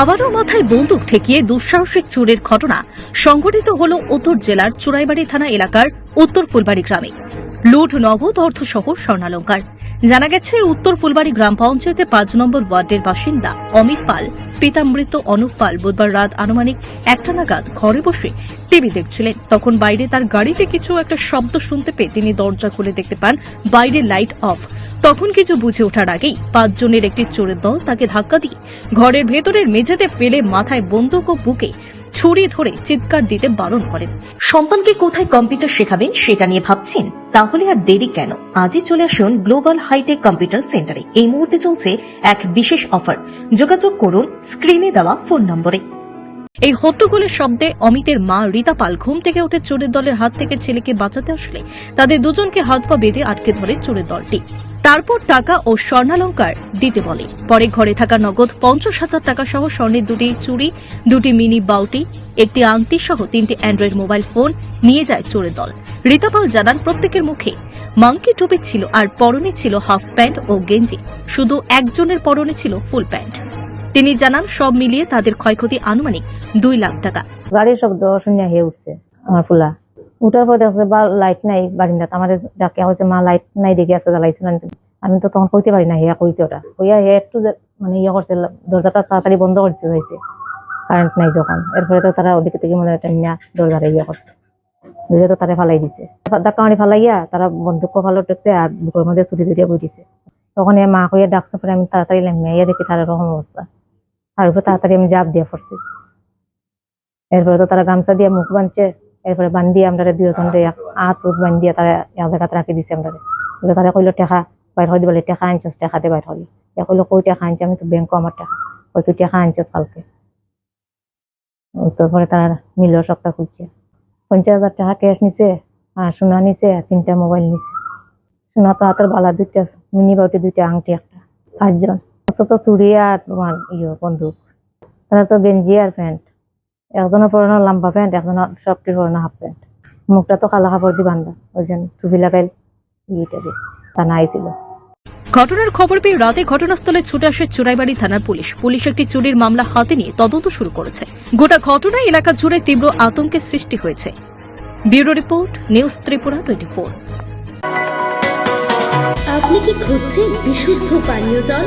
আবারও মাথায় বন্দুক ঠেকিয়ে দুঃসাহসিক চুরির ঘটনা সংঘটিত হল উত্তর জেলার চুরাইবাড়ি থানা এলাকার উত্তর ফুলবাড়ি গ্রামে। লুট, নগদ অর্থসহ স্বর্ণালঙ্কার। জানা গেছে, উত্তর ফুলবাড়ি গ্রাম পঞ্চায়েতের পাঁচ নম্বর ওয়ার্ডের বাসিন্দা অমিত পাল, পিতামৃত অনুপ পাল বুধবার রাত আনুমানিক একটা নাগাদ ঘরে বসে টিভি দেখছিলেন। তখন বাইরে তার গাড়িতে কিছু একটা শব্দ শুনতে পেয়ে তিনি দরজা খুলে দেখতে পান বাইরে লাইট অফ। তখন কিছু বুঝে ওঠার আগেই পাঁচজনের একটি চোরের দল তাকে ধাক্কা দিয়ে ঘরের ভেতরের মেঝেতে ফেলে মাথায় বন্দুক ও বুকে ছুরি ধরে চিৎকার দিতে বারণ করেন। সন্তানকে কোথায় কম্পিউটার শেখাবেন সেটা নিয়ে ভাবছেন? তাহলে আর দেরি কেন? আজই চলে আসুন গ্লোবাল হাইটেক কম্পিউটার সেন্টারে। এই মুহূর্তে চলছে এক বিশেষ অফার। যোগাযোগ করুন, স্ক্রিনে দেওয়া ফোন নম্বরে। এই হট্টগোলের শব্দে অমিতের মা রীতা পাল ঘুম থেকে উঠে চোরের দলের হাত থেকে ছেলেকে বাঁচাতে আসলে তাদের দুজনকে হাত পা বেঁধে আটকে ধরে চোরের দলটি। তারপর টাকা ও স্বর্ণালঙ্কার দিতে বলে। পরে ঘরে থাকা নগদ পঞ্চাশ হাজার টাকা সহ স্বর্ণের দুটি চুড়ি, দুটি মিনি বাউটি, একটি আংটি সহ তিনটি অ্যান্ড্রয়েড মোবাইল ফোন নিয়ে যায় চোরের দল। রীতাপাল জানান, প্রত্যেকের মুখে মাংকি টুপি ছিল আর পরনে ছিল হাফ প্যান্ট ও গেঞ্জি। শুধু একজনের পরনে ছিল ফুল প্যান্ট। তিনি জানান, সব মিলিয়ে তাদের ক্ষয়ক্ষতি আনুমানিক দুই লাখ টাকা। গাড়ির শব্দ শুনে হয়ে উঠছে, আমার ফুলা। উঠার পর দেখছে বা লাইট নাই বারিন্দাত। আমার ডাকে হয়েছে মা লাইট নাই দেখে, আজকে জ্বালাইছে না আমি তো তখন কইতে পারি না হিয়া কইছে ওটা। হইয়া হে একটু মানে ইয়ে করছে দরজাটা তাড়াতাড়ি বন্ধ করতে হয়েছে কারেন্ট নাই যখন। এরপরে তো তারা ওদিকে থেকে মনে হয় টাইনা দরজাটা ইয়ে করছে। দুইটা তো তারা ফালাই দিছে। ধাক্কা মারি ফালাইয়া তারা বন্দুক ফালো টেকছে আর বুকের মধ্যে ছুটি দুটিয়া বই দিছে তখন এ মা কইয়া ডাকছে, পরে আমি তাড়াতাড়ি লেমিয়া দেখি তার এরকম অবস্থা। আর উপরে তাড়াতাড়ি আমি জাপ দিয়ে পড়ছি। এরপরে তো তারা গামছা দিয়ে মুখ বাঁধছে। এরপরে বান্ধি আমরা দুজন হাত উত বান্ধিয়া তারা এক জায়গাতে রাখি দিছে আমরা তারা কইলো টেকা বাইর করে দিবলে টেকা আনছস টেকাতে বাইর হলি। এ কইলো কই টেকা আনছে আমি তো ব্যাংক আমার টাকা। কই তুই টেকা আনছস কালকে? তারপরে তারা নিল সপ্তাহ খুলছে। পঞ্চাশ হাজার টাকা ক্যাশ নিছে আর সোনা নিছে আর তিনটা মোবাইল নিছে। সোনা তো হাতের বালা দুইটা মিনি বাউটি দুইটা আংটি একটা পাঁচজন। তো চুড়ি আর তোমার ইয়ে বন্দুক। তারা তো গেঞ্জি আর প্যান্ট একজনের পরনো লম্বা প্যান্ট একজনের সবটির পরনো হাফ প্যান্ট মুখটা তো কালো কাপড় দিয়ে বান্ধা ওই জন্য টুপি লাগাই ইয়েটা দিয়ে টানা আইছিল ঘটনার খবর পেয়ে রাতে ঘটনাস্থলে ছুটে আসে চুরাইবাড়ি থানার পুলিশ। পুলিশ একটি চুরির মামলা হাতে নিয়ে তদন্ত শুরু করেছে। গোটা ঘটনায় এলাকা জুড়ে তীব্র আতঙ্কের সৃষ্টি হয়েছে। Bureau report news Tripura twenty four. আপনি কি খুঁজছেন বিশুদ্ধ পানীয় জল?